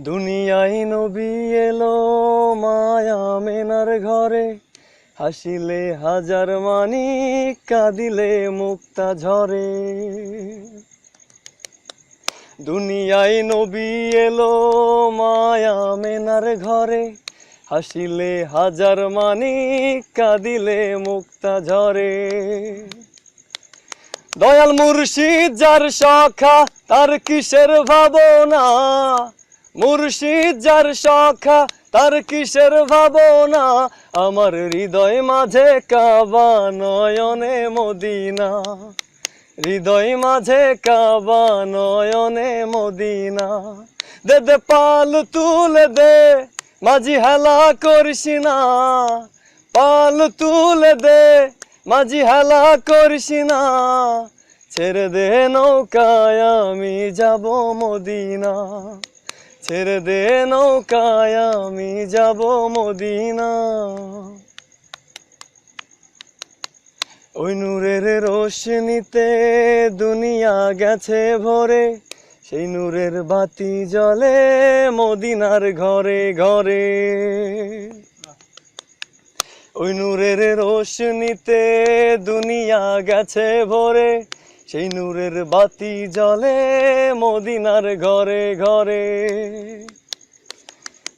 দুনিয়ায় নবী এলো মায়া মেনার ঘরে। হাসিলে হাজার মানি, কাঁদিলে মুক্তা ঝরে। দুনিয়ায় নবী এলো মায়া মেনার ঘরে। হাসিলে হাজার মানি, কাঁদিলে মুক্তা ঝরে। দয়াল মুর্শিদ যার সখা তার কিসের ভাবনা? মুর্শিদ যার সখা তার কিসের ভাবনা? আমার হৃদয় মাঝে কাবা নয়নে মদিনা। হৃদয় মাঝে কাবা নয়নে মদিনা। দে দে, পাল তুলে দে, মাঝি হেলা করিস না। পাল তুলে দে, মাঝি হেলা করিস না। ছেড়ে দে নৌকায়, আমি যাব মদিনা। ছেড়ে দে নৌকায়, আমি যাব মদিনা। ওই নূরের রোশনিতে দুনিয়া গেছে ভরে, সেই নূরের বাতি জ্বলে মদিনার ঘরে ঘরে। ওই নূরের রোশনিতে দুনিয়া গেছে ভরে সেই নূরের বাতি জ্বলে মদিনার ঘরে ঘরে।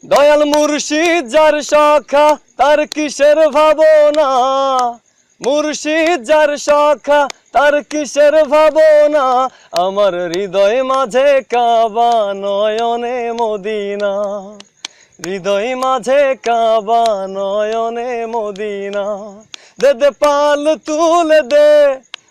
দয়াল মুর্শিদ যার সখা তার কিসের ভাবনা? মুর্শিদ যার সখা তার কিসের ভাবনা? আমার হৃদয় মাঝে কাবা নয়নে মদিনা। হৃদয় মাঝে কাবা নয়নে মদিনা। দে দে পাল তুলে দে